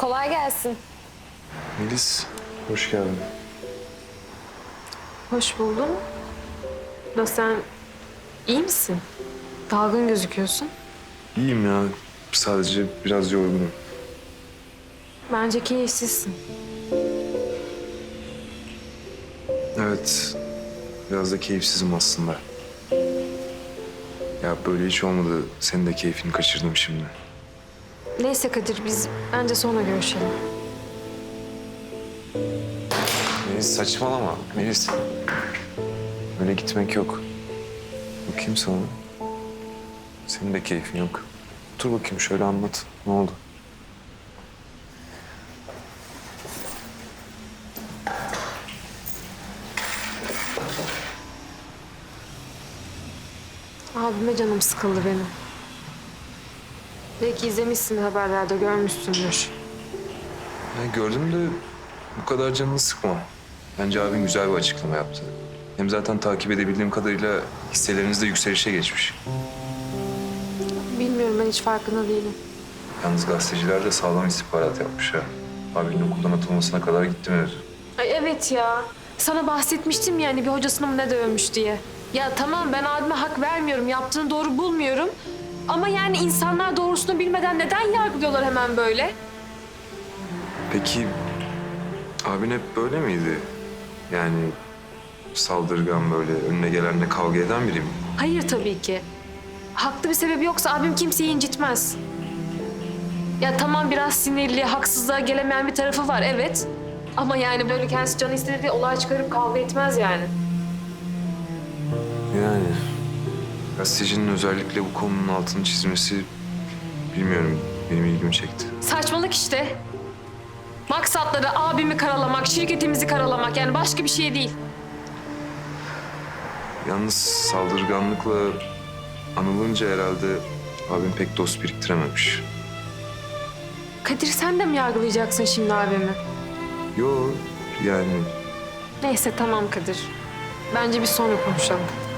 Kolay gelsin. Melis, hoş geldin. Hoş buldum. Da sen iyi misin? Dalgın gözüküyorsun. İyiyim ya, sadece biraz yorgunum. Bence keyifsizsin. Evet, biraz da keyifsizim aslında. Ya böyle hiç olmadı, senin de keyfini kaçırdım şimdi. Neyse Kadir biz bence sonra görüşelim. Melis saçmalama, Melis. Öyle gitmek yok. Bakayım sana. Senin de keyfin yok. Dur bakayım şöyle anlat, ne oldu? Abime canım sıkıldı benim. Belki izlemişsin haberlerde görmüşsündür. Ya gördüm de bu kadar canını sıkma. Bence abin güzel bir açıklama yaptı. Hem zaten takip edebildiğim kadarıyla hisseleriniz de yükselişe geçmiş. Bilmiyorum ben hiç farkında değilim. Yalnız gazeteciler de sağlam istihbarat yapmış ha. Abinin okuldan atılmasına kadar gitti mevzu. Ay evet ya. Sana bahsetmiştim yani bir hocasını mı ne dövmüş diye. Ya tamam ben abime hak vermiyorum. Yaptığını doğru bulmuyorum. Ama yani insanlar doğrusunu bilmeden neden yargılıyorlar hemen böyle? Peki abin hep böyle miydi? Yani saldırgan böyle önüne gelenle kavga eden biri mi? Hayır tabii ki. Haklı bir sebebi yoksa abim kimseyi incitmez. Ya tamam biraz sinirli, haksızlığa gelemeyen bir tarafı var evet. Ama yani böyle kendisi canı istediği olay çıkarıp kavga etmez yani. Yani gazetecinin özellikle bu konunun altını çizmesi bilmiyorum benim ilgimi çekti. Saçmalık işte. Maksatları abimi karalamak, şirketimizi karalamak yani başka bir şey değil. Yalnız saldırganlıkla anılınca herhalde abim pek dost biriktirememiş. Kadir sen de mi yargılayacaksın şimdi abimi? Yo yani Neyse tamam Kadir. Bence bir sonra konuşalım.